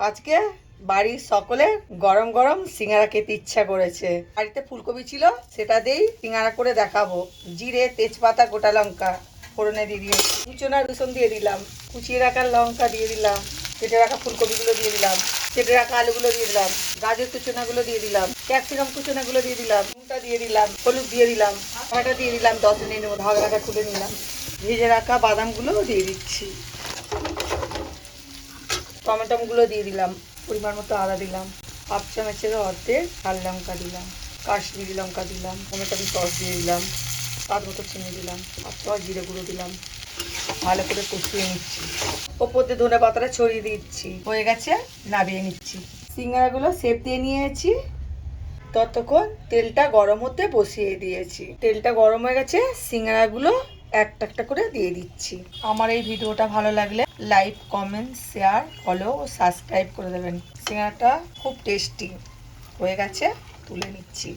আজকে বাড়ির সকলে গরম গরম সিঙ্গারা খেতে ইচ্ছা করেছে। বাড়িতে ফুলকপি ছিল, সেটা দিয়েই সিঙ্গারা করে দেখাবো। জিরে, তেজপাতা, গোটা লঙ্কা, ফোড়নে দিয়ে দিয়ে কুচনা রসুন দিয়ে দিলাম, কুচিয়ে রাখা লঙ্কা দিয়ে দিলাম, কেটে রাখা ফুলকপিগুলো দিয়ে দিলাম, কেটে রাখা আলুগুলো দিয়ে দিলাম, গাজর কুচনাগুলো দিয়ে দিলাম, ক্যাপসিকাম কুচনাগুলো দিয়ে দিলাম, নুনটা দিয়ে দিলাম, হলুদ দিয়ে দিলাম আটা দিয়ে দিলাম, দশ মিনিট মধ্যে খুলে নিলাম। ভেজে রাখা বাদামগুলো দিয়ে দিচ্ছি। টমেটোগুলো দিয়ে দিলাম, পরিমাণ মতো আদা দিলাম, হাফ চামচের অর্ধেক লাল লঙ্কা দিলাম, কাশ্মীরি লঙ্কা দিলাম টমেটো সস দিয়ে দিলাম, স্বাদ মতো চিনি দিলাম হাফ চামচ জিরে গুঁড়ো দিলাম। ভালো করে কষিয়ে নিচ্ছি। ওপর দিয়ে ধনে পাতাটা ছড়িয়ে দিচ্ছি। হয়ে গেছে, নাবিয়ে নিচ্ছি। সিঙ্গারাগুলো সেপ দিয়ে নিয়েছি। ততক্ষণ তেলটা গরম হতে বসিয়ে দিয়েছি। তেলটা গরম হয়ে গেছে, সিঙ্গারাগুলো একটা একটা করে দিয়ে দিচ্ছি। আমার এই ভিডিওটা ভালো লাগলে লাইক, কমেন্ট, শেয়ার ফলো ও সাবস্ক্রাইব করে দেবেন। সিঙ্গারাটা খুব টেস্টি হয়ে গেছে, তুলে নিচ্ছি।